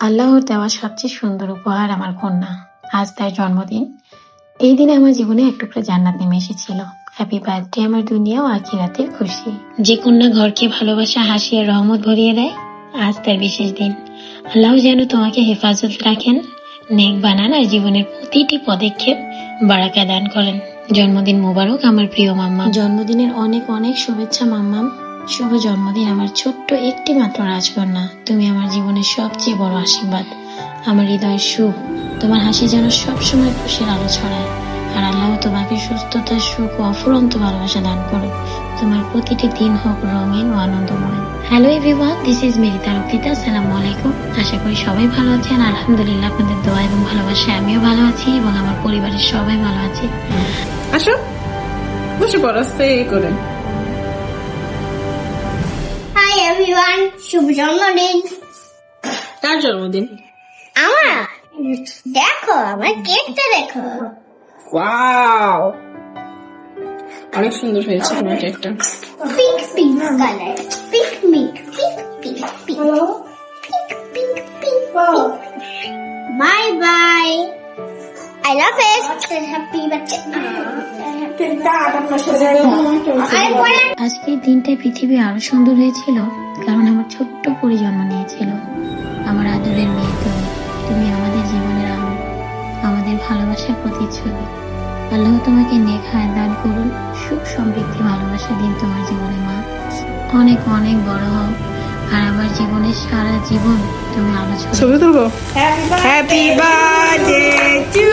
আল্লাহর দেওয়া সবচেয়ে সুন্দর উপহার আমার কন্যা। আজ তার জন্মদিন। এই দিনে আমার জীবনে এক টুকরো জান্নাত নেমে এসেছিল। হ্যাপি বার্থডে আমার দুনিয়া ও আখিরাতের খুশি। যে কন্যা ঘরকে ভালোবাসা, হাসি আর রহমত ভরিয়ে দেয়, আজ তার বিশেষ দিন। আল্লাহ যেন তোমাকে হেফাজত রাখেন, নেক বানান আর জীবনের প্রতিটি পদক্ষেপ বারাকা দান করেন। জন্মদিন মোবারক আমার প্রিয় মাম্মা। জন্মদিনের অনেক অনেক শুভেচ্ছা মাম্মাম। শুভ জন্মদিন, আমার ছোট্ট একটি মাত্র রাজকন্যা। তুমি আমার জীবনের সবচেয়ে বড় আশীর্বাদ। আমার হৃদয়ের সুখ। তোমার হাসি যেন সবসময় খুশির আলো ছড়ায়। আর আল্লাহ তোমাকে সুস্থতা, সুখ ও অফুরন্ত ভালোবাসা দান করুক। তোমার প্রতিটি দিন হোক রঙিন ও আনন্দময়। Hello everyone this is Merita Raktita আসসালামু আলাইকুম। আশা করি সবাই ভালো আছেন। আলহামদুলিল্লাহ, আপনাদের দোয়া এবং ভালোবাসায় আমিও ভালো আছি এবং আমার পরিবারের সবাই ভালো আছে। আসো, বসে পড়ো করে। এভরিওয়ান শুভ জন্মদিন। কার জন্মদিন? আমার? দেখো আমার কেকটা দেখো। ওয়াও! অনেক সুন্দর হয়েছে তোমার কেকটা। Pink pink colour pink mink pink pink pink pink pink pink bye bye I love it happy birthday আজকের দিনটা পৃথিবী আরও সুন্দর হয়েছিল। ছোট্ট পরি জন্ম নিয়েছিল। আমার আদরের মেয়ে তুমি। তুমি আমাদের জীবনের আলো আমাদের ভালোবাসার প্রতিচ্ছবি। আল্লাহ তোমাকে নেক হায়াত দান করুন সুখ সমৃদ্ধি ভালোবাসা দিন তোমার জীবনে মা। অনেক অনেক বড় হও। আর আমার জীবনের সারা জীবন তুমি আলোচনা ছবি তুলবো? Happy birthday to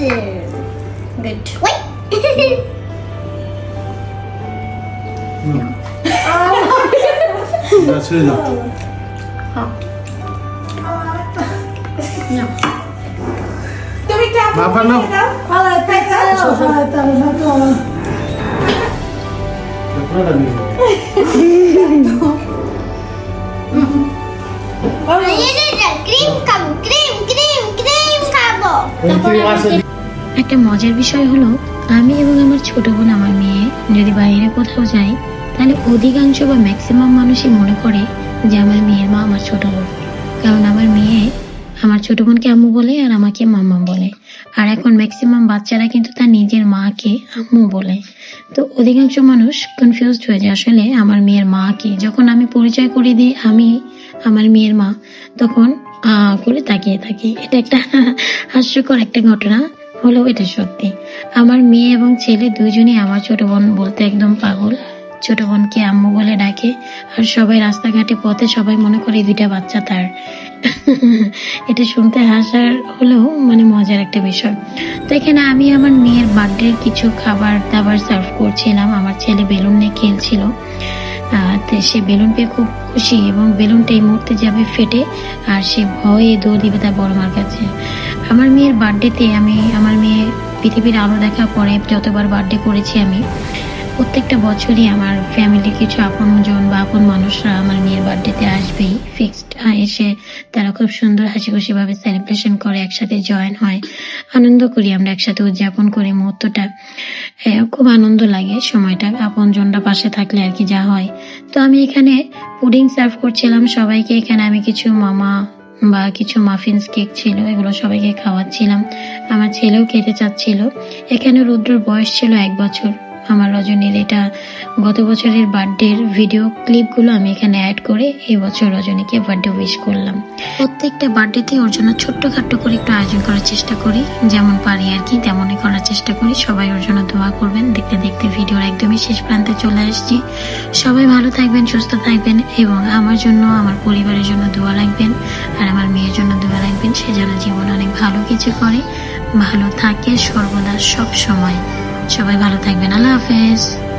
two. Good. Wait. না ছেড়ে দাও বাবা নাও আপনারা নিয়ে যাও। ক্রিম খাব ক্রিম ক্রিম ক্রিম খাব ওই থেকে আসে একটা মজার বিষয় হলো আমি এবং আমার ছোট বোন আমার মেয়ে যদি বাইরে কোথাও যাই তাহলে অধিকাংশ বা ম্যাক্সিমাম মানুষই মনে করে যে আমার মেয়ের মা আমার ছোট বোন। কারণ আমার মেয়ে আমার ছোট বোনকে আম্মু বলে আর আমাকে মাম্মা বলে। আর এখন ম্যাক্সিমাম বাচ্চারা কিন্তু তার নিজের মাকে আম্মু বলে। তো অধিকাংশ মানুষ কনফিউজড হয়ে যায় আসলে আমার মেয়ের মা কে যখন আমি পরিচয় করে দিই আমি আমার মেয়ের মা তখন করে তাকিয়ে থাকি। এটা একটা হাস্যকর একটা ঘটনা। হলেও এটা সত্যি। আমার মেয়ে এবং ছেলে দুজনেই আমার ছোট বোন বলতে একদম পাগল। ছোট বোনকে আম্মু বলে ডাকে। আর সবাই রাস্তাঘাটে পথে সবাই মনে করে দুইটা বাচ্চা তার। এটা শুনতে হাসার হলেও মানে মজার একটা বিষয়। তো এখানে আমি আমার মেয়ের বার্থডের কিছু খাবার দাবার সার্ভ করছিলাম। আমার ছেলে বেলুন নিয়ে খেলছিল। সে বেলুন পেয়ে খুব খুশি এবং বেলুনটা এই মুহূর্তে যাবে ফেটে, আর সে ভয়ে দৌড় দিবে তার বড় মার কাছে। আমার মেয়ের বার্থডেতে আমি, আমার মেয়ে পৃথিবীর আলো দেখা পরে যতবার বার্থডে করেছি আমি, প্রত্যেকটা বছরই আমার ফ্যামিলির কিছু আপনজন বা আপন মানুষরা আমার মেয়ের বার্থডেতে আসবেই। এসে তারা খুব সুন্দর হাসি খুশি ভাবে সেলিব্রেশন করে, একসাথে জয়েন হয়। আনন্দ করি আমরা একসাথে উদযাপন করি মুহূর্তটা। খুব আনন্দ লাগে সময়টা। আপন জনরা পাশে থাকলে আর কি যা হয়। তো আমি এখানে পুডিং সার্ভ করছিলাম সবাইকে। এখানে আমি কিছু মামা বা কিছু মাফিনস কেক ছিল, এগুলো সবাইকে খাওয়াচ্ছিলাম। আমার ছেলেও খেতে চাচ্ছিল। এখানে রুদ্রর বয়স ছিল এক বছর। আমার রজনীর এটা গত বছরের বার্থডের ভিডিও ক্লিপগুলো আমি এখানে অ্যাড করে এই বছর রজনীকে বার্থডে উইশ করলাম। প্রত্যেকটা বার্থডেতে ওর জন্য ছোট্টখাট্ট করে একটু আয়োজন করার চেষ্টা করি। যেমন পারি আর কি, তেমনই করার চেষ্টা করি। সবাই ওর জন্য দোয়া করবেন। দেখতে দেখতে ভিডিওর একদমই শেষ প্রান্তে চলে আসছি। সবাই ভালো থাকবেন, সুস্থ থাকবেন এবং আমার জন্য, আমার পরিবারের জন্য দোয়া রাখবেন। আর আমার মেয়ের জন্য দোয়া রাখবেন। সে যেন জীবনে অনেক ভালো কিছু করে। ভালো থাকে সর্বদা সব সময় সবাই ভালো থাকবেন। আল্লাহ হাফেজ।